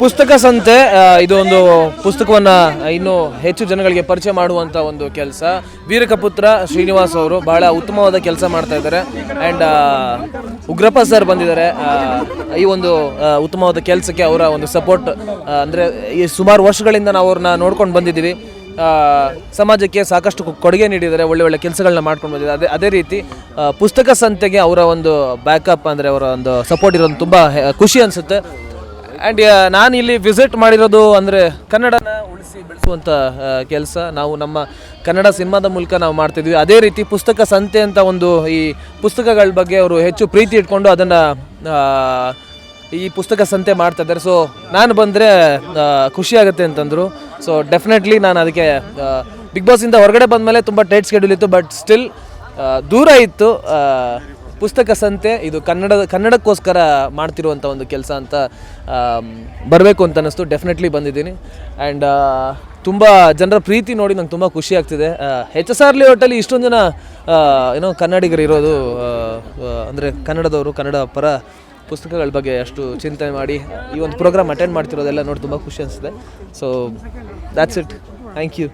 ಪುಸ್ತಕ ಸಂತೆ ಇದು ಒಂದು ಪುಸ್ತಕವನ್ನ ಇನ್ನೂ ಹೆಚ್ಚು ಜನಗಳಿಗೆ ಪರಿಚಯ ಮಾಡುವಂತ ಒಂದು ಕೆಲಸ. ವೀರಕಪುತ್ರ ಶ್ರೀನಿವಾಸ್ ಅವರು ಬಹಳ ಉತ್ತಮವಾದ ಕೆಲಸ ಮಾಡ್ತಾ ಇದ್ದಾರೆ. ಅಂಡ್ ಉಗ್ರಪ್ಪ ಸರ್ ಬಂದಿದ್ದಾರೆ. ಈ ಒಂದು ಉತ್ತಮವಾದ ಕೆಲಸಕ್ಕೆ ಅವರ ಒಂದು ಸಪೋರ್ಟ್ ಅಂದ್ರೆ ಈ ಸುಮಾರು ವರ್ಷಗಳಿಂದ ನಾವು ಅವ್ರನ್ನ ನೋಡ್ಕೊಂಡು ಬಂದಿದ್ದೀವಿ. ಸಮಾಜಕ್ಕೆ ಸಾಕಷ್ಟು ಕೊಡುಗೆ ನೀಡಿದ್ದಾರೆ, ಒಳ್ಳೆ ಒಳ್ಳೆ ಕೆಲಸಗಳನ್ನ ಮಾಡ್ಕೊಂಡು ಬಂದಿದ್ದಾರೆ. ಅದೇ ಅದೇ ರೀತಿ ಪುಸ್ತಕ ಸಂತೆಗೆ ಅವರ ಒಂದು ಬ್ಯಾಕಪ್ ಅಂದರೆ ಅವರ ಒಂದು ಸಪೋರ್ಟ್ ಇರೋದು ತುಂಬ ಖುಷಿ ಅನಿಸುತ್ತೆ. ಆ್ಯಂಡ್ ನಾನು ಇಲ್ಲಿ ವಿಸಿಟ್ ಮಾಡಿರೋದು ಅಂದರೆ ಕನ್ನಡನ ಉಳಿಸಿ ಬೆಳೆಸುವಂಥ ಕೆಲಸ. ನಾವು ನಮ್ಮ ಕನ್ನಡ ಸಿನಿಮಾದ ಮೂಲಕ ನಾವು ಮಾಡ್ತಿದ್ವಿ. ಅದೇ ರೀತಿ ಪುಸ್ತಕ ಸಂತೆ ಅಂತ ಒಂದು ಈ ಪುಸ್ತಕಗಳ ಬಗ್ಗೆ ಅವರು ಹೆಚ್ಚು ಪ್ರೀತಿ ಇಟ್ಕೊಂಡು ಅದನ್ನು ಈ ಪುಸ್ತಕ ಸಂತೆ ಮಾಡ್ತಾ ಇದ್ದಾರೆ. ಸೊ ನಾನು ಬಂದರೆ ಖುಷಿಯಾಗುತ್ತೆ ಅಂತಂದರು. ಸೊ ಡೆಫಿನೆಟ್ಲಿ ನಾನು ಅದಕ್ಕೆ ಬಿಗ್ ಬಾಸಿಂದ ಹೊರಗಡೆ ಬಂದಮೇಲೆ ತುಂಬ ಟೈಟ್ ಸ್ಕೆಡ್ಯೂಲ್ ಇತ್ತು ಬಟ್ ಸ್ಟಿಲ್ ದೂರ ಇತ್ತು. ಪುಸ್ತಕ ಸಂತೆ, ಇದು ಕನ್ನಡದ ಕನ್ನಡಕ್ಕೋಸ್ಕರ ಮಾಡ್ತಿರುವಂಥ ಒಂದು ಕೆಲಸ ಅಂತ ಬರಬೇಕು ಅಂತ ಅನ್ನಿಸ್ತು. ಡೆಫಿನೆಟ್ಲಿ ಬಂದಿದ್ದೀನಿ. ಆ್ಯಂಡ್ ತುಂಬ ಜನರ ಪ್ರೀತಿ ನೋಡಿ ನಂಗೆ ತುಂಬ ಖುಷಿ ಆಗ್ತಿದೆ. ಎಚ್ ಎಸ್ ಆರ್ ಲೇಔಟಲ್ಲಿ ಇಷ್ಟೊಂದು ಜನ ಏನೋ ಕನ್ನಡಿಗರು ಇರೋದು ಅಂದರೆ ಕನ್ನಡದವರು, ಕನ್ನಡ ಪರ ಪುಸ್ತಕಗಳ ಬಗ್ಗೆ ಅಷ್ಟು ಚಿಂತನೆ ಮಾಡಿ, ಈ ಒಂದು ಪ್ರೋಗ್ರಾಮ್ ಅಟೆಂಡ್ ಮಾಡ್ತಿರೋದೆಲ್ಲ ನೋಡಿ ತುಂಬ ಖುಷಿ ಅನಿಸಿದೆ so that's it thank you